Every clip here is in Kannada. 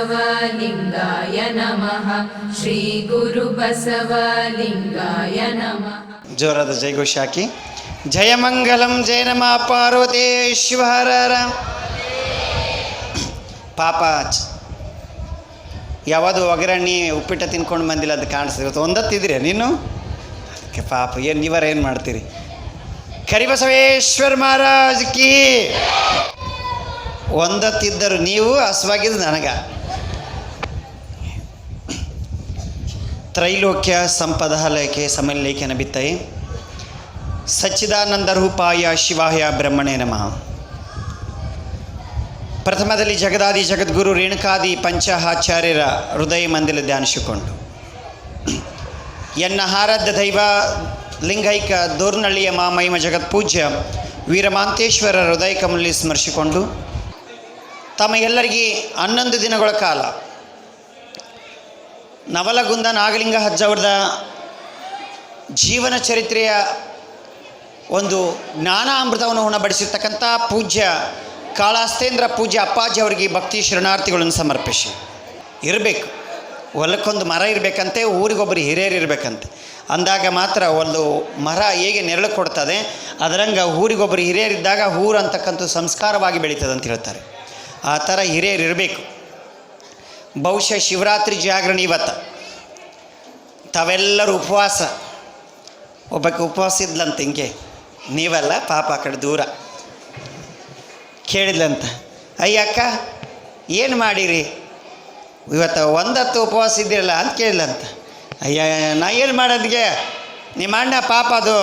श्रीगुरुबसवलिङ्गाय नमः श्रीगुरुबसवलिङ्गाय नमः ಜೋರಾದ ಜೈಘೋಷ ಹಾಕಿ ಜಯಮಂಗಲಂ ಜಯ ನಮ ಪಾರ್ವತೇಶ್ವರರ ಪಾಪ ಚ- ಯಾವುದು ಒಗ್ಗರಣೆ ಉಪ್ಪಿಟ್ಟು ತಿನ್ಕೊಂಡು ಬಂದಿಲ್ಲ ಅದು ಕಾಣಿಸ್ತದೆ ಇವತ್ತು ಒಂದತ್ತಿದ್ರೆ ನೀನು ಅದಕ್ಕೆ ಪಾಪ ಏನು ನೀವರ ಏನು ಮಾಡ್ತೀರಿ ಕರಿಬಸವೇಶ್ವರ ಮಹಾರಾಜ್ ಕಿ ಒಂದತ್ತಿದ್ದರು ನೀವು ಹಸುವಾಗಿದ್ದು ನನಗ. ತ್ರೈಲೋಕ್ಯ ಸಂಪದಾಲಯಕ್ಕೆ ಸಮಲೇಖನ ಬಿತ್ತೈ. ಸಚ್ಚಿದಾನಂದ ರೂಪಾಯ ಶಿವಾಯ ಬ್ರಹ್ಮಣೇ ನಮಃ. ಪ್ರಥಮದಲ್ಲಿ ಜಗದಾದಿ ಜಗದ್ಗುರು ರೇಣುಕಾದಿ ಪಂಚಹಾಚಾರ್ಯರ ಹೃದಯ ಮಂದಿರ ಧ್ಯಾನಿಸಿಕೊಂಡು. ಎನ್ನ ಆರಾಧ್ಯ ದೈವ ಲಿಂಗೈಕ ದೋರ್ನಳ್ಳಿಯ ಮಾಮೈಮ ಜಗತ್ಪೂಜ್ಯ ವೀರಮಾಂತೇಶ್ವರ ಹೃದಯ ಕಮಲಿ ಸ್ಮರಿಸಿಕೊಂಡು ತಮ್ಮ ಎಲ್ಲರಿಗೆ ಹನ್ನೊಂದು ದಿನಗಳ ಕಾಲ. ನವಲಗುಂದ ನಾಗಲಿಂಗ ಹಜ್ಜವ್ರದ ಜೀವನ ಚರಿತ್ರೆಯ ಒಂದು ಜ್ಞಾನಾಮೃತವನ್ನು ಉಣಬಡಿಸಿರ್ತಕ್ಕಂಥ ಪೂಜ್ಯ ಕಾಳಾಸ್ತೇಂದ್ರ ಪೂಜ್ಯ ಅಪ್ಪಾಜಿ ಅವರಿಗೆ ಭಕ್ತಿ ಶರಣಾರ್ಥಿಗಳನ್ನು ಸಮರ್ಪಿಸಿ. ಇರಬೇಕು. ಹೊಲಕ್ಕೊಂದು ಮರ ಇರಬೇಕಂತೆ, ಊರಿಗೊಬ್ಬರು ಹಿರಿಯರು ಇರಬೇಕಂತೆ. ಅಂದಾಗ ಮಾತ್ರ ಒಂದು ಮರ ಹೇಗೆ ನೆರಳು ಕೊಡ್ತದೆ, ಅದರಂಗ ಊರಿಗೊಬ್ಬರು ಹಿರಿಯರಿದ್ದಾಗ ಊರು ಅಂತಕ್ಕಂಥ ಸಂಸ್ಕಾರವಾಗಿ ಬೆಳೀತದೆ ಅಂತ ಹೇಳ್ತಾರೆ. ಆ ಥರ ಹಿರಿಯರು ಇರಬೇಕು. ಬಹುಶಃ ಶಿವರಾತ್ರಿ ಜಾಗರಣೆ ಇವತ್ತು. ತಾವೆಲ್ಲರೂ ಉಪವಾಸ. ಒಬ್ಬಕ್ಕೆ ಉಪವಾಸ ಇದ್ಲಂತ ಹಿಂಗೆ. ನೀವಲ್ಲ ಪಾಪ ಆ ಕಡೆ ದೂರ. ಕೇಳಿದ್ಲಂತ. ಅಯ್ಯ ಅಕ್ಕ, ಏನು ಮಾಡಿರಿ? ಇವತ್ತು ಒಂದತ್ತು ಉಪವಾಸ ಇದ್ದಿರಲ್ಲ ಅಂತ ಕೇಳಿದ್ಲಂತ. ಅಯ್ಯ, ನಾ ಏನು ಮಾಡೋದ್ಗೆ? ನಿಮ್ಮ ಅಣ್ಣ ಪಾಪ ಅದು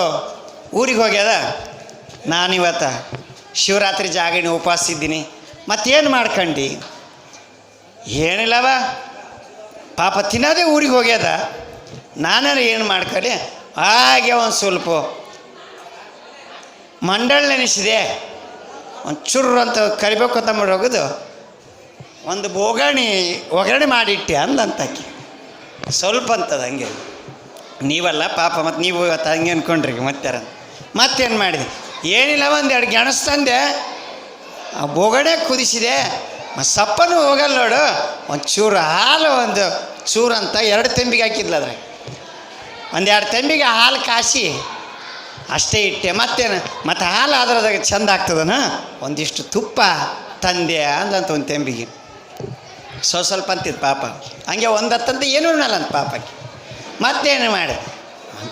ಊರಿಗೆ ಹೋಗ್ಯದ? ನಾನಿವತ್ತು ಶಿವರಾತ್ರಿ ಜಾಗರಣೆ ಉಪವಾಸ ಇದ್ದೀನಿ. ಮತ್ತೇನು ಮಾಡ್ಕಂಡು? ಏನಿಲ್ಲವ, ಪಾಪ ತಿನ್ನೋದೇ ಊರಿಗೆ ಹೋಗ್ಯದ. ನಾನಾರ ಏನು ಮಾಡ್ಕೊಳ್ಳಿ ಹಾಗೆ ಒಂದು ಸ್ವಲ್ಪ ಮಂಡಳ ನೆನೆಸಿದೆ. ಒಂದು ಅಂತ ಕರಿಬೇಕು ಅಂತ ಮಾಡಿ ಹೋಗೋದು. ಒಂದು ಬೋಗಣಿ, ಒಗ್ಗರಣೆ ಮಾಡಿಟ್ಟೆ ಅಂದಂತಾಕಿ ಸ್ವಲ್ಪ ಅಂತದ ಹಂಗೆ. ನೀವಲ್ಲ ಪಾಪ, ಮತ್ತು ನೀವು ಇವತ್ತು ಹಂಗೆ ಅಂದ್ಕೊಂಡ್ರಿ ಮತ್ತೆ ಮತ್ತೇನು ಮಾಡಿದೆ? ಏನಿಲ್ಲ ಒಂದು ಎರಡು ಗೆಣಸು ತಂದೆ. ಆ ಬೋಗಡೆ ಕುದಿಸಿದೆ. ಸಪ್ಪನೂ ಹೋಗಲ್ಲ ನೋಡು. ಒಂದು ಚೂರು ಹಾಲು ಒಂದು ಚೂರು ಅಂತ ಎರಡು ತೆಂಬಿಗೆ ಹಾಕಿದ್ಲ ಅದ್ರಾಗ. ಒಂದೆರಡು ತಂಬಿಗೆ ಹಾಲು ಕಾಸಿ ಅಷ್ಟೇ ಇಟ್ಟೆ. ಮತ್ತೇನು? ಮತ್ತು ಹಾಲು ಅದ್ರದಾಗ ಚಂದ ಆಗ್ತದನ? ಒಂದಿಷ್ಟು ತುಪ್ಪ ತಂದೆ ಅಂದಂತ ಒಂದು ತೆಂಬಿಗೆ. ಸೊ ಸ್ವಲ್ಪ ಅಂತಿದ್ದು ಪಾಪ. ಹಂಗೆ ಒಂದು ಹತ್ತಂತ ಏನೂ ಉಣ್ಣಲ್ಲ ಅಂತ ಪಾಪಕ್ಕೆ. ಮತ್ತೇನು ಮಾಡಿ?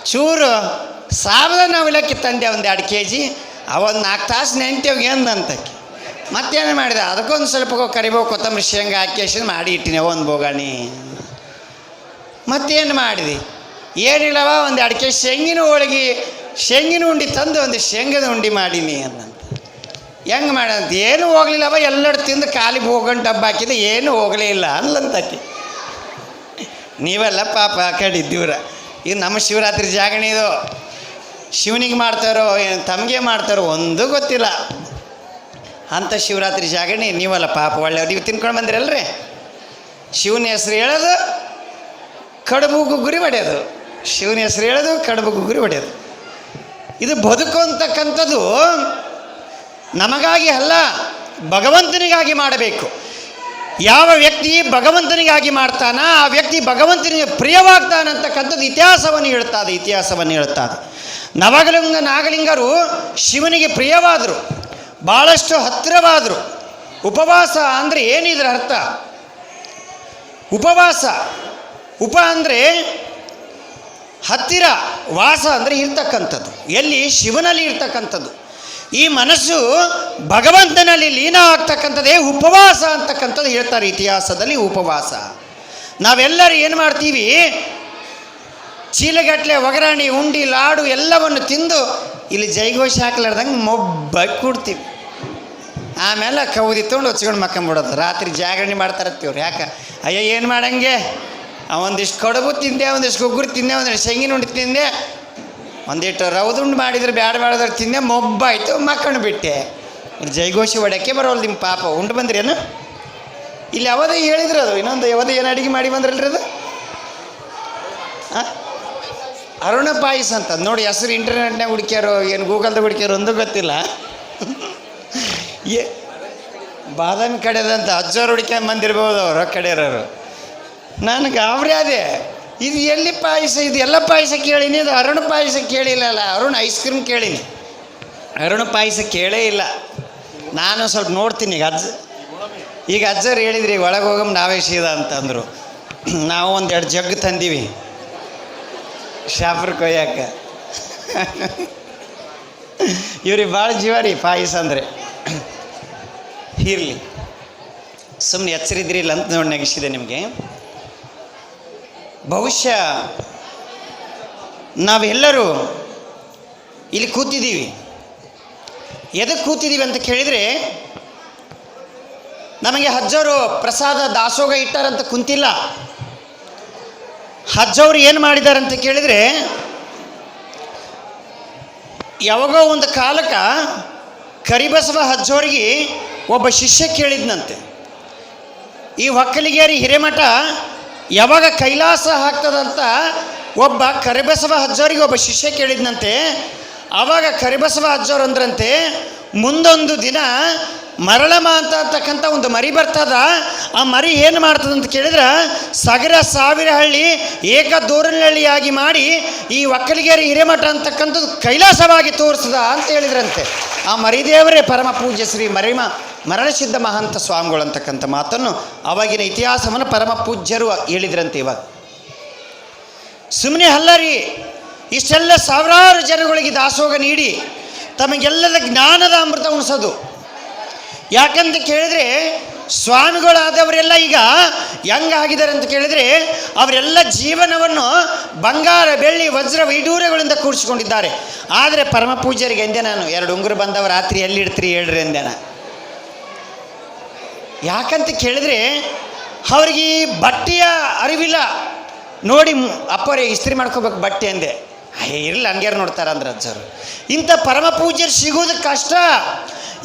ಚೂರು ಸಾಬದ ಅವಲಕ್ಕಿ ತಂದೆ ಒಂದು ಎರಡು ಕೆ ಜಿ ಅವೊಂದು ನಾಲ್ಕು ತಾಸು ನೆಂತೇವ್ ಎಂದಂತಕ್ಕೆ ಮತ್ತೇನು ಮಾಡಿದೆ? ಅದಕ್ಕೊಂದು ಸ್ವಲ್ಪ ಕರಿಬೇಕು ಕೊತ್ತಂಬರಿ, ಶೇಂಗಾ ಹಾಕಿ ಮಾಡಿ ಇಟ್ಟಿನಿ. ಒಂದು ಬೋಗಾಣಿ. ಮತ್ತೇನು ಮಾಡಿದೆ? ಏನಿಲ್ಲವ, ಒಂದು ಅಡಿಕೆ ಶೇಂಗಿನ ಹೋಳಿಗೆ, ಶೇಂಗಿನ ಉಂಡಿ ತಂದು ಒಂದು ಶೇಂಗದ ಉಂಡಿ ಮಾಡೀನಿ ಅನ್ನಂತ. ಹೆಂಗೆ ಮಾಡಂತ ಏನು ಹೋಗ್ಲಿಲ್ಲವ, ಎಲ್ಲರೂ ತಿಂದು ಖಾಲಿ ಹೋಗಂಡು ಡಬ್ಬ ಹಾಕಿದ, ಏನು ಹೋಗಲೇ ಇಲ್ಲ ಅನ್ಲಂತಕ್ಕೆ ನೀವೆಲ್ಲ ಪಾಪ ಆ ಕಡೆ ಇದು ನಮ್ಮ ಶಿವರಾತ್ರಿ ಜಾಗಣೆ ಇದು. ಶಿವನಿಗೆ ಮಾಡ್ತಾರೋ ತಮಗೆ ಮಾಡ್ತಾರೋ, ಒಂದೂ ಗೊತ್ತಿಲ್ಲ. ಅಂಥ ಶಿವರಾತ್ರಿ ಜಾಗರಣೆ ನೀವಲ್ಲ ಪಾಪ ಒಳ್ಳೆ ನೀವು ತಿನ್ಕೊಂಡು ಬಂದಿರಲ್ರಿ? ಶಿವನ ಹೆಸರು ಹೇಳೋದು, ಕಡುಬು ಗುಗ್ಗುರಿ ಹೊಡೆಯೋದು ಶಿವನ ಹೆಸರು ಹೇಳೋದು, ಕಡುಬು ಗುಗ್ಗುರಿ ಹೊಡೆಯೋದು ಇದು ಬದುಕು ಅಂತಕ್ಕಂಥದ್ದು ನಮಗಾಗಿ ಅಲ್ಲ, ಭಗವಂತನಿಗಾಗಿ ಮಾಡಬೇಕು. ಯಾವ ವ್ಯಕ್ತಿ ಭಗವಂತನಿಗಾಗಿ ಮಾಡ್ತಾನ, ಆ ವ್ಯಕ್ತಿ ಭಗವಂತನಿಗೆ ಪ್ರಿಯವಾಗ್ತಾನಂತಕ್ಕಂಥದ್ದು ಇತಿಹಾಸವನ್ನು ಹೇಳ್ತಾದೆ ಇತಿಹಾಸವನ್ನು ಹೇಳ್ತಾದೆ ನವಗಲಿಂಗ, ನಾಗಲಿಂಗರು ಶಿವನಿಗೆ ಪ್ರಿಯವಾದರು. ಭಾಳಷ್ಟು ಹತ್ತಿರವಾದರು. ಉಪವಾಸ ಅಂದರೆ ಏನಿದ್ರ ಅರ್ಥ? ಉಪವಾಸ. ಉಪ ಅಂದರೆ ಹತ್ತಿರ. ವಾಸ ಅಂದರೆ ಇರ್ತಕ್ಕಂಥದ್ದು. ಎಲ್ಲಿ? ಶಿವನಲ್ಲಿ ಇರ್ತಕ್ಕಂಥದ್ದು. ಈ ಮನಸ್ಸು ಭಗವಂತನಲ್ಲಿ ಲೀನ ಆಗ್ತಕ್ಕಂಥದ್ದೇ ಉಪವಾಸ ಅಂತಕ್ಕಂಥದ್ದು ಹೇಳ್ತಾರೆ ಇತಿಹಾಸದಲ್ಲಿ ಉಪವಾಸ. ನಾವೆಲ್ಲರೂ ಏನು ಮಾಡ್ತೀವಿ? ಚೀಲಗಟ್ಟಲೆ ಒಗರಾಣಿ ಉಂಡಿ, ಲಾಡು ಎಲ್ಲವನ್ನು ತಿಂದು ಇಲ್ಲಿ ಜೈಘೋಷ ಹಾಕ್ಲಾರ್ದಂಗೆ ಮೊಬ್ಬಾಗಿ ಕೂಡ್ತೀವಿ. ಆಮೇಲೆ ಕೌದಿ ತೊಗೊಂಡು ಹೊಚ್ಕೊಂಡು ಮಕ್ಕಂಬಿಡೋದು ರಾತ್ರಿ ಜಾಗರಣೆ ಮಾಡ್ತಾರತ್ತಿವ್ರು ಯಾಕೆ? ಅಯ್ಯೋ, ಏನು ಮಾಡಂಗೆ? ಒಂದಿಷ್ಟು ಕಡುಬು ತಿಂದೆ ಒಂದಿಷ್ಟು ಗುಗ್ಗುರು ತಿಂದೆ ಒಂದಿಷ್ಟು ಶೇಂಗಿನ ಉಂಡು ತಿಂದೆ. ಒಂದಿಟ್ಟು ರೌದುಂಡು ಮಾಡಿದ್ರೆ, ಬ್ಯಾಡ ಬ್ಯಾಡದ್ರೆ ತಿಂದೆ, ಮೊಬ್ಬಾಯ್ತು ಮಕ್ಕಂಡು ಬಿಟ್ಟೆ. ಜೈಘೋಷಿ ಹೊಡ್ಯಕ್ಕೆ ಬರೋಲ್ಲ ನಿಮ್ಮ ಪಾಪ. ಉಂಡು ಬಂದ್ರೇನು ಇಲ್ಲಿ ಯಾವದೇ ಹೇಳಿದ್ರು ಅದು. ಇನ್ನೊಂದು ಯಾವದೇ ಏನು ಅಡುಗೆ ಮಾಡಿ ಬಂದ್ರಲ್ರಿ ಅದು? ಹಾಂ ಅರುಣ ಪಾಯಸ ಅಂತ. ನೋಡಿ, ಹೆಸರು ಇಂಟರ್ನೆಟ್ನಾಗ ಹುಡುಕ್ಯಾರೋ, ಏನು ಗೂಗಲ್ದಾಗ ಹುಡುಕ್ಯಾರೋ ಒಂದು ಗೊತ್ತಿಲ್ಲ. ಏ, ಬಾದಾಮಿ ಕಡೆದಂತ ಅಜ್ಜೋರು ಹುಡ್ಕ್ಯಾಂಡ್ ಬಂದಿರ್ಬೋದು ಅವರು ಕಡೆಯವರು. ನನಗೆ ಗಾಬರಿ ಅದೇ ಇದು ಎಲ್ಲಿ ಪಾಯಸ? ಇದು ಎಲ್ಲ ಪಾಯಸ ಕೇಳೀನಿ, ಇದು ಅರುಣ ಪಾಯಸ ಕೇಳಿಲ್ಲಲ್ಲ, ಅರುಣ್ ಐಸ್ ಕ್ರೀಮ್ ಕೇಳೀನಿ. ಅರುಣ ಪಾಯಸ ಕೇಳೇ ಇಲ್ಲ. ನಾನು ಸ್ವಲ್ಪ ನೋಡ್ತೀನಿ ಈಗ ಅಜ್ಜ ಈಗ ಅಜ್ಜರು ಹೇಳಿದ್ರಿ ಒಳಗೆ ಹೋಗಮ್, ನಾವೇ ಸೀದ ಅಂತಂದರು. ನಾವು ಒಂದೆರಡು ಜಗ್ ತಂದೀವಿ. ಶಾಪ್ರ ಕೊಯ್ಯಾಕ. ಇವ್ರಿಗೆ ಭಾಳ ಜೀವ ರೀ ಪಾಯಸ ಅಂದರೆ. ಇರಲಿ. ಸುಮ್ಮನೆ ಎಚ್ಚರಿದ್ರಿಲ್ಲ ಅಂತ ನೋಡಿ ನಗಿಸಿದೆ ನಿಮಗೆ. ಬಹುಶಃ ನಾವೆಲ್ಲರೂ ಇಲ್ಲಿ ಕೂತಿದ್ದೀವಿ. ಎದಕ್ಕೆ ಕೂತಿದ್ದೀವಿ ಅಂತ ಕೇಳಿದರೆ, ನಮಗೆ ಹಜ್ಜವರು ಪ್ರಸಾದ ದಾಸೋಗ ಇಟ್ಟಾರಂತ ಕುಂತಿಲ್ಲ. ಹಜ್ಜವರು ಏನು ಮಾಡಿದಾರಂತ ಕೇಳಿದರೆ, ಯಾವಾಗೋ ಒಂದು ಕಾಲಕ್ಕೆ ಕರಿಬಸವ ಹಜ್ಜೋರಿಗೆ ಒಬ್ಬ ಶಿಷ್ಯ ಕೇಳಿದ್ನಂತೆ, ಈ ಒಕ್ಕಲಿಗೇರಿ ಹಿರೇಮಠ ಯಾವಾಗ ಕೈಲಾಸ ಹಾಕ್ತದಂತ ಒಬ್ಬ ಕರಿಬಸವ ಹಜ್ಜೋರಿಗೆ ಒಬ್ಬ ಶಿಷ್ಯ ಕೇಳಿದ್ನಂತೆ, ಆವಾಗ ಕರಿಬಸವ ಹಜ್ಜೋರು ಅಂದ್ರಂತೆ, ಮುಂದೊಂದು ದಿನ ಮರಳಮ ಅಂತ ಅಂತಕ್ಕಂಥ ಒಂದು ಮರಿ ಬರ್ತದ, ಆ ಮರಿ ಏನು ಮಾಡ್ತದಂತ ಕೇಳಿದ್ರೆ, ಸಗರ ಸಾವಿರ ಹಳ್ಳಿ ಏಕ ದೂರನಹಳ್ಳಿಯಾಗಿ ಮಾಡಿ ಈ ಒಕ್ಕಲಿಗೇರಿ ಹಿರೇಮಠ ಅಂತಕ್ಕಂಥದ್ದು ಕೈಲಾಸವಾಗಿ ತೋರಿಸ್ತದ ಅಂತ ಹೇಳಿದ್ರಂತೆ. ಆ ಮರಿದೇವರೇ ಪರಮ ಪೂಜ್ಯ ಶ್ರೀ ಮರಿಮ ಮರಣಸಿದ್ಧ ಮಹಂತ ಸ್ವಾಮಿಗಳು ಅಂತಕ್ಕಂಥ ಮಾತನ್ನು ಅವಾಗಿನ ಇತಿಹಾಸವನ್ನು ಪರಮ ಪೂಜ್ಯರು ಹೇಳಿದ್ರಂತೆ ಇವಾಗ. ಸುಮ್ಮನೆ ಅಲ್ಲ ರೀ, ಇಷ್ಟೆಲ್ಲ ಸಾವಿರಾರು ಜನಗಳಿಗೆ ದಾಸೋಗ ನೀಡಿ ತಮಗೆಲ್ಲದ ಜ್ಞಾನದ ಅಮೃತ ಉಣಿಸೋದು. ಯಾಕಂತ ಕೇಳಿದ್ರೆ, ಸ್ವಾಮಿಗಳಾದವರೆಲ್ಲ ಈಗ ಹೆಂಗಾಗಿದ್ದಾರೆ ಅಂತ ಕೇಳಿದರೆ, ಅವರೆಲ್ಲ ಜೀವನವನ್ನು ಬಂಗಾರ, ಬೆಳ್ಳಿ, ವಜ್ರ ವೈಡೂರ್ಯಗಳಿಂದ ಕೂಡಿಸಿಕೊಂಡಿದ್ದಾರೆ. ಆದರೆ ಪರಮ ಪೂಜ್ಯರಿಗೆ ಎಂದೆ ನಾನು, ಎರಡು ಉಂಗುರು ಬಂದವ ರಾತ್ರಿ ಎಲ್ಲಿಡ್ತೀರಿ ಹೇಳ್ರಿ ಎಂದೆ ನಾನು. ಯಾಕಂತ ಕೇಳಿದ್ರೆ, ಅವ್ರಿಗೆ ಬಟ್ಟೆಯ ಅರಿವಿಲ್ಲ. ನೋಡಿ ಅಪ್ಪರೇ ಇಸ್ತ್ರಿ ಮಾಡ್ಕೋಬೇಕು ಬಟ್ಟೆ ಅಂದೆ. ಇರಲಿ, ಹಂಗ್ಯಾರು ನೋಡ್ತಾರೆ ಅಂದ್ರೆ ಅಜ್ಜರು ಇಂಥ ಪರಮ ಪೂಜ್ಯರು ಸಿಗೋದು ಕಷ್ಟ.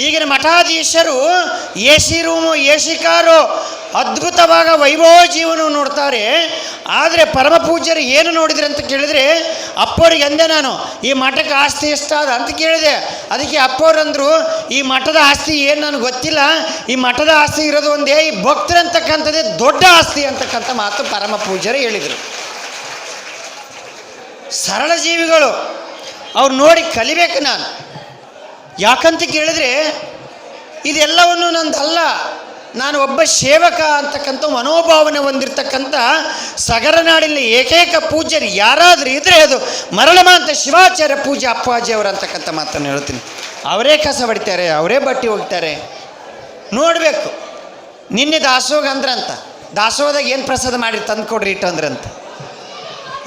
ಈಗಿನ ಮಠಾಧೀಶರು, A C room, A C car ಅದ್ಭುತವಾಗ ವೈಭವ ಜೀವನ ನೋಡ್ತಾರೆ. ಆದರೆ ಪರಮ ಪೂಜ್ಯರು ಏನು ನೋಡಿದ್ರೆ ಅಂತ ಕೇಳಿದ್ರೆ ಅಪ್ಪವ್ರಿಗೆ ಅಂದೆ ನಾನು, ಈ ಮಠಕ್ಕೆ ಆಸ್ತಿ ಎಷ್ಟಾದ? ಅಂತ ಕೇಳಿದೆ. ಅದಕ್ಕೆ ಅಪ್ಪವ್ರಂದ್ರು ಈ ಮಠದ ಆಸ್ತಿ ಏನು ನನಗೆ ಗೊತ್ತಿಲ್ಲ. ಈ ಮಠದ ಆಸ್ತಿ ಇರೋದು ಒಂದೇ ಈ ಭಕ್ತರಂತಕ್ಕಂಥದ್ದೇ ದೊಡ್ಡ ಆಸ್ತಿ ಅಂತಕ್ಕಂಥ ಮಾತು ಪರಮ ಪೂಜ್ಯರು ಹೇಳಿದರು. ಸರಳ ಜೀವಿಗಳು. ಅವ್ರು ನೋಡಿ ಕಲಿಬೇಕು ನಾನು. ಯಾಕಂತ ಕೇಳಿದ್ರೆ, ಇದೆಲ್ಲವನ್ನು ನಂದಲ್ಲ. ನಾನು ಒಬ್ಬ ಸೇವಕ ಅಂತಕ್ಕಂಥ ಮನೋಭಾವನೆ ಹೊಂದಿರತಕ್ಕಂಥ ಸಗರನಾಡಿನ ಏಕೈಕ ಪೂಜ್ಯರು ಯಾರಾದರೂ ಇದ್ದರೆ ಅದು ಮರಳಮಾಂತ ಶಿವಾಚಾರ್ಯ ಪೂಜೆ ಅಪ್ಪಾಜಿಯವರು ಅಂತಕ್ಕಂಥ ಮಾತನ್ನು ಹೇಳ್ತೀನಿ. ಅವರೇ ಕಸ ಬಡಿತಾರೆ, ಅವರೇ ಬಟ್ಟೆ ಹೋಗ್ತಾರೆ ನೋಡಬೇಕು, ನಿನ್ನೆ ದಾಸೋಗ ಅಂದ್ರಂತ ದಾಸೋಗದಾಗ ಏನು ಪ್ರಸಾದ ಮಾಡಿ ತಂದು ಕೊಡ್ರಿ ಇಟ್ಟು ಅಂದ್ರಂತ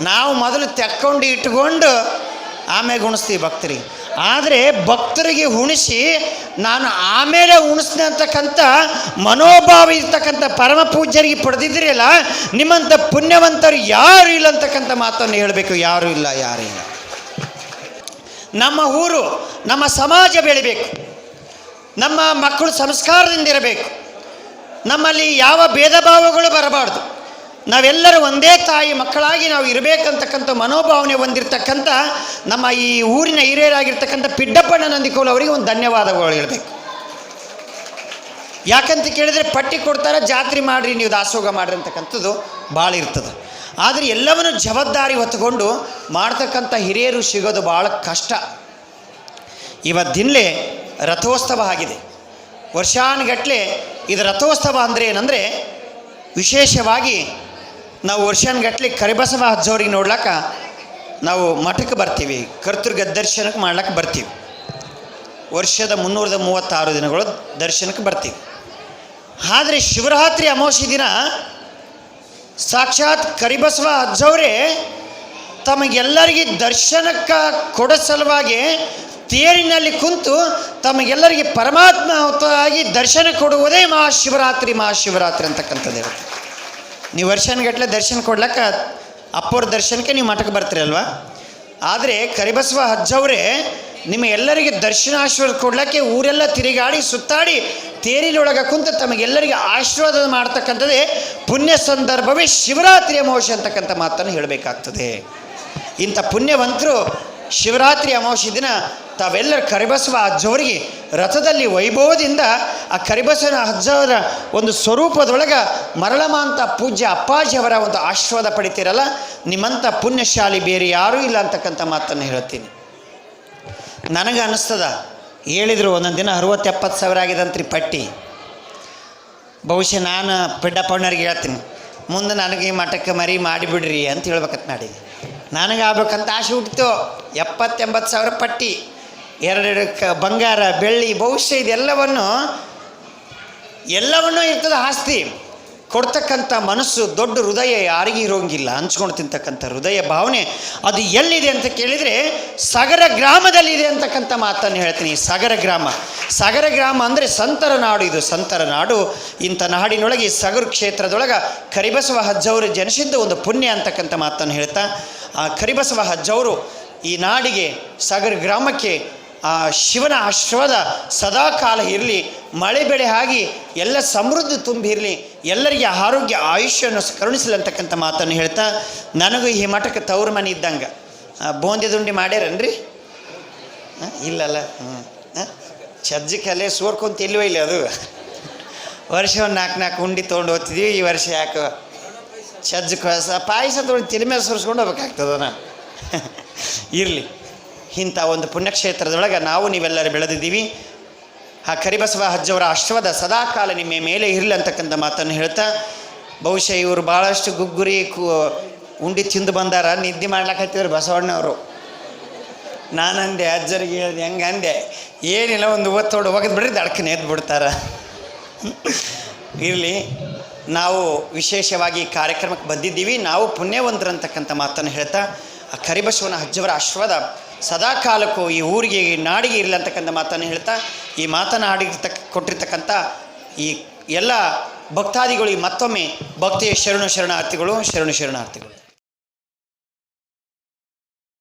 ನಾವು ಮೊದಲು ತೆಕ್ಕೊಂಡು ಇಟ್ಕೊಂಡು ಆಮೇಲೆ ಗುಣಿಸ್ತೀವಿ ಭಕ್ತರಿಗೆ. ಆದರೆ ಭಕ್ತರಿಗೆ ಉಣಿಸಿ ನಾನು ಆಮೇಲೆ ಉಣಿಸ್ದೆ ಅಂತಕ್ಕಂಥ ಮನೋಭಾವ ಇರ್ತಕ್ಕಂಥ ಪರಮ ಪೂಜ್ಯರಿಗೆ ಪಡೆದಿದ್ದೀರಲ್ಲ, ನಿಮ್ಮಂಥ ಪುಣ್ಯವಂತರು ಯಾರು ಇಲ್ಲ ಅಂತಕ್ಕಂಥ ಮಾತನ್ನು ಹೇಳಬೇಕು, ಯಾರೂ ಇಲ್ಲ ಯಾರೂ ಇಲ್ಲ. ನಮ್ಮ ಊರು, ನಮ್ಮ ಸಮಾಜ ಬೆಳಿಬೇಕು. ನಮ್ಮ ಮಕ್ಕಳು ಸಂಸ್ಕಾರದಿಂದ ಇರಬೇಕು. ನಮ್ಮಲ್ಲಿ ಯಾವ ಭೇದ ಭಾವಗಳು ಬರಬಾರ್ದು. ನಾವೆಲ್ಲರೂ ಒಂದೇ ತಾಯಿ ಮಕ್ಕಳಾಗಿ ನಾವು ಇರಬೇಕಂತಕ್ಕಂಥ ಮನೋಭಾವನೆ ಹೊಂದಿರತಕ್ಕಂಥ ನಮ್ಮ ಈ ಊರಿನ ಹಿರಿಯರಾಗಿರ್ತಕ್ಕಂಥ ಪಿಡ್ಡಪ್ಪಣ್ಣ ನಂದಿಕೋಲ್ ಅವರಿಗೆ ಒಂದು ಧನ್ಯವಾದಗಳು ಹೇಳಬೇಕು. ಯಾಕಂತ ಕೇಳಿದರೆ ಪಟ್ಟಿ ಕೊಡ್ತಾರೆ, ಜಾತ್ರೆ ಮಾಡಿರಿ, ನೀವು ದಾಸೋಗ ಮಾಡಿರಿ ಅಂತಕ್ಕಂಥದ್ದು ಭಾಳ ಇರ್ತದೆ. ಆದರೆ ಎಲ್ಲವನ್ನು ಜವಾಬ್ದಾರಿ ಹೊತ್ತುಕೊಂಡು ಮಾಡ್ತಕ್ಕಂಥ ಹಿರಿಯರು ಸಿಗೋದು ಭಾಳ ಕಷ್ಟ. ಇವತ್ತಿನಲೇ ರಥೋತ್ಸವ ಆಗಿದೆ. ವರ್ಷಾನುಗಟ್ಟಲೆ ಇದು ರಥೋತ್ಸವ ಅಂದರೆ ಏನಂದರೆ ವಿಶೇಷವಾಗಿ ನಾವು ವರ್ಷಾನುಗಟ್ಟಲೆ ಕರಿಬಸವ ಹಜ್ಜವ್ರಿಗೆ ನೋಡ್ಲಕ್ಕ ನಾವು ಮಠಕ್ಕೆ ಬರ್ತೀವಿ ಕರ್ತೃಗ ದರ್ಶನಕ್ಕೆ ಮಾಡ್ಲಕ್ಕೆ ಬರ್ತೀವಿ. ವರ್ಷದ ಮುನ್ನೂರದ ಮೂವತ್ತಾರು ದಿನಗಳು ದರ್ಶನಕ್ಕೆ ಬರ್ತೀವಿ. ಆದರೆ ಶಿವರಾತ್ರಿ ಅಮಾವಾಸ್ಯೆ ದಿನ ಸಾಕ್ಷಾತ್ ಕರಿಬಸವ ಅಜ್ಜವರೇ ತಮಗೆಲ್ಲರಿಗೆ ದರ್ಶನಕ್ಕೆ ಕೊಡೋ ಸಲುವಾಗಿ ತೇರಿನಲ್ಲಿ ಕುಂತು ತಮಗೆಲ್ಲರಿಗೆ ಪರಮಾತ್ಮ ದರ್ಶನ ಕೊಡುವುದೇ ಮಹಾಶಿವರಾತ್ರಿ ಮಹಾಶಿವರಾತ್ರಿ ಅಂತಕ್ಕಂಥದ್ದು ನೀವು ವರ್ಷನ್ಗಟ್ಟಲೆ ದರ್ಶನ ಕೊಡ್ಲಕ್ಕ ಅಪ್ಪವ್ರ ದರ್ಶನಕ್ಕೆ ನೀವು ಮಠಕ್ಕೆ ಬರ್ತೀರಲ್ವ ಆದರೆ ಕರಿಬಸವ ಅಜ್ಜವರೇ ನಿಮ್ಮ ಎಲ್ಲರಿಗೆ ದರ್ಶನಾಶೀರ್ವಾದ ಕೊಡ್ಲಿಕ್ಕೆ ಊರೆಲ್ಲ ತಿರುಗಾಡಿ ಸುತ್ತಾಡಿ ತೇರಿನೊಳಗೆ ಕುಂತು ತಮಗೆಲ್ಲರಿಗೆ ಆಶೀರ್ವಾದ ಮಾಡ್ತಕ್ಕಂಥದ್ದೇ ಪುಣ್ಯ ಸಂದರ್ಭವೇ ಶಿವರಾತ್ರಿ ಅಮಾವಾಸ್ಯೆ ಅಂತಕ್ಕಂಥ ಮಾತನ್ನು ಹೇಳಬೇಕಾಗ್ತದೆ. ಇಂಥ ಪುಣ್ಯವಂತರು ಶಿವರಾತ್ರಿ ಅಮಾವಾಸ್ಯೆ ದಿನ ತಾವೆಲ್ಲರ ಕರಿಬಸವ ಅಜ್ಜವರಿಗೆ ರಥದಲ್ಲಿ ವೈಭವದಿಂದ ಆ ಕರಿಬಸವನ ಅಜ್ಜವರ ಒಂದು ಸ್ವರೂಪದೊಳಗೆ ಮರಳಮಾಂತ ಪೂಜ್ಯ ಅಪ್ಪಾಜಿಯವರ ಒಂದು ಆಶೀರ್ವಾದ ಪಡಿತೀರಲ್ಲ? ನಿಮ್ಮಂಥ ಪುಣ್ಯಶಾಲಿ ಬೇರೆ ಯಾರೂ ಇಲ್ಲ ಅಂತಕ್ಕಂಥ ಮಾತನ್ನು ಹೇಳ್ತೀನಿ ನನಗೆ ಅನ್ನಿಸ್ತದ ಹೇಳಿದರು ಒಂದೊಂದು ದಿನ ಅರುವತ್ತು ಎಪ್ಪತ್ತು ಸಾವಿರ ಆಗಿದಂತ್ರಿ ಪಟ್ಟಿ. ಬಹುಶಃ ನಾನು ಪೆಡ್ಡಪ್ಪಣ್ಣರಿಗೆ ಹೇಳ್ತೀನಿ. ಮುಂದೆ ನನಗೆ ಮಠಕ್ಕೆ ಮರಿ ಮಾಡಿಬಿಡ್ರಿ ಅಂತ ಹೇಳ್ಬೇಕಂತ ಮಾಡಿದ್ದೆ ನನಗೆ ಆಗ್ಬೇಕಂತ ಆಸೆ ಹುಟ್ಟಿತು. ಎಪ್ಪತ್ತೆಂಬತ್ತು ಸಾವಿರ ಪಟ್ಟಿ, ಎರಡೆರಡು ಕ ಬಂಗಾರ, ಬೆಳ್ಳಿ, ಭವಿಷ್ಯ ಇದೆಲ್ಲವನ್ನು, ಎಲ್ಲವನ್ನೂ ಇರ್ತದೆ ಆಸ್ತಿ. ಕೊಡ್ತಕ್ಕಂಥ ಮನಸ್ಸು ದೊಡ್ಡ ಹೃದಯ ಯಾರಿಗೂ ಇರೋಂಗಿಲ್ಲ. ಹಂಚ್ಕೊಂಡು ತಿಂತಕ್ಕಂಥ ಹೃದಯ ಭಾವನೆ ಅದು ಎಲ್ಲಿದೆ ಅಂತ ಕೇಳಿದರೆ ಸಾಗರ ಗ್ರಾಮದಲ್ಲಿದೆ ಅಂತಕ್ಕಂಥ ಮಾತನ್ನು ಹೇಳ್ತೀನಿ. ಸಾಗರ ಗ್ರಾಮ. ಸಾಗರ ಗ್ರಾಮ ಅಂದರೆ ಸಂತರ ನಾಡು ಇದು. ಸಂತರ ನಾಡು. ಇಂಥ ನಾಡಿನೊಳಗೆ ಸಗರು ಕ್ಷೇತ್ರದೊಳಗೆ ಕರಿಬಸವ ಹಜ್ಜವರು ಜನಿಸಿದ್ದು ಒಂದು ಪುಣ್ಯ ಅಂತಕ್ಕಂಥ ಮಾತನ್ನು ಹೇಳ್ತಾ ಆ ಕರಿಬಸವ ಹಜ್ಜವರು ಈ ನಾಡಿಗೆ ಸಾಗರ ಗ್ರಾಮಕ್ಕೆ ಆ ಶಿವನ ಅಶ್ವದ ಸದಾ ಕಾಲ ಇರಲಿ, ಮಳೆ ಬೆಳೆ ಆಗಿ ಎಲ್ಲ ಸಮೃದ್ಧಿ ತುಂಬಿರಲಿ ಎಲ್ಲರಿಗೆ ಆರೋಗ್ಯ, ಆಯುಷ್ಯವನ್ನು ಕರುಣಿಸಲಿ ಅಂತಕ್ಕಂಥ ಮಾತನ್ನು ಹೇಳ್ತಾ ನನಗೂ ಈ ಮಠಕ್ಕೆ ತವ್ರ ಮನೆ ಇದ್ದಂಗೆ. ಬೋಂದಿ ದುಂಡಿ ಮಾಡ್ಯಾರನ್ರಿ? ಇಲ್ಲಲ್ಲ. ಹ್ಞೂ ಚಜ್ಜಿಕಲ್ಲೇ ಸೋರ್ಕೊಂತ ಇಲ್ವೋ ಇಲ್ಲ ಅದು? ವರ್ಷ ಒಂದು ನಾಲ್ಕು ನಾಲ್ಕು ಉಂಡಿ ತೊಗೊಂಡು ಹೋಗ್ತಿದ್ವಿ, ಈ ವರ್ಷ ಯಾಕೆ ಸಜ್ಜ ಕಸ ಪಾಯಸ ತೊಗೊಂಡು ತಿರುಮೆ ಸುರಿಸ್ಕೊಂಡು ಹೋಗ್ಬೇಕಾಗ್ತದನ ಇರಲಿ. ಇಂಥ ಒಂದು ಪುಣ್ಯಕ್ಷೇತ್ರದೊಳಗೆ ನಾವು ನೀವೆಲ್ಲರೂ ಬೆಳೆದಿದ್ದೀವಿ. ಆ ಕರಿಬಸವ ಹಜ್ಜವರ ಅಶ್ವದ ಸದಾಕಾಲ ನಿಮ್ಮ ಮೇಲೆ ಇರಲಿ ಅಂತಕ್ಕಂಥ ಮಾತನ್ನು ಹೇಳ್ತಾ, ಬಹುಶಃ ಇವರು ಭಾಳಷ್ಟು ಗುಗ್ಗುರಿ ಕು ಉಂಡಿ ತಿಂದು ಬಂದಾರ, ನಿದ್ದೆ ಮಾಡ್ಲಾಕತ್ತಿದ್ರು ಬಸವಣ್ಣವರು. ನಾನು ಅಂದೆ ಅಜ್ಜರಿಗೆ ಹೇಳಿದೆ ಹೆಂಗೆ ಅಂದೆ ಏನಿಲ್ಲ, ಒಂದು ಒತ್ತೋಡು ಒಗೆದು ಬಿಡ್ರಿ ದಡ್ಕನೆ ಎದ್ದು ಬಿಡ್ತಾರ ಇರಲಿ. ನಾವು ವಿಶೇಷವಾಗಿ ಕಾರ್ಯಕ್ರಮಕ್ಕೆ ಬಂದಿದ್ದೀವಿ. ನಾವು ಪುಣ್ಯವಂತರಂತಕ್ಕಂಥ ಮಾತನ್ನು ಹೇಳ್ತಾ, ಆ ಕರಿಬಸವನ ಅಜ್ಜವರ ಅಶ್ವದ ಸದಾ ಕಾಲಕ್ಕೂ ಈ ಊರಿಗೆ, ಈ ನಾಡಿಗೆ ಇರಲಿ ಅಂತಕ್ಕಂಥ ಮಾತನ್ನು ಹೇಳ್ತಾ, ಈ ಮಾತನಾಡಿರ್ತಕ್ಕ, ಕೊಟ್ಟಿರ್ತಕ್ಕಂಥ ಈ ಎಲ್ಲ ಭಕ್ತಾದಿಗಳಿಗೆ ಮತ್ತೊಮ್ಮೆ ಭಕ್ತಿಯ ಶರಣು ಶರಣಾರ್ಥಿಗಳು ಶರಣು ಶರಣಾರ್ಥಿಗಳು.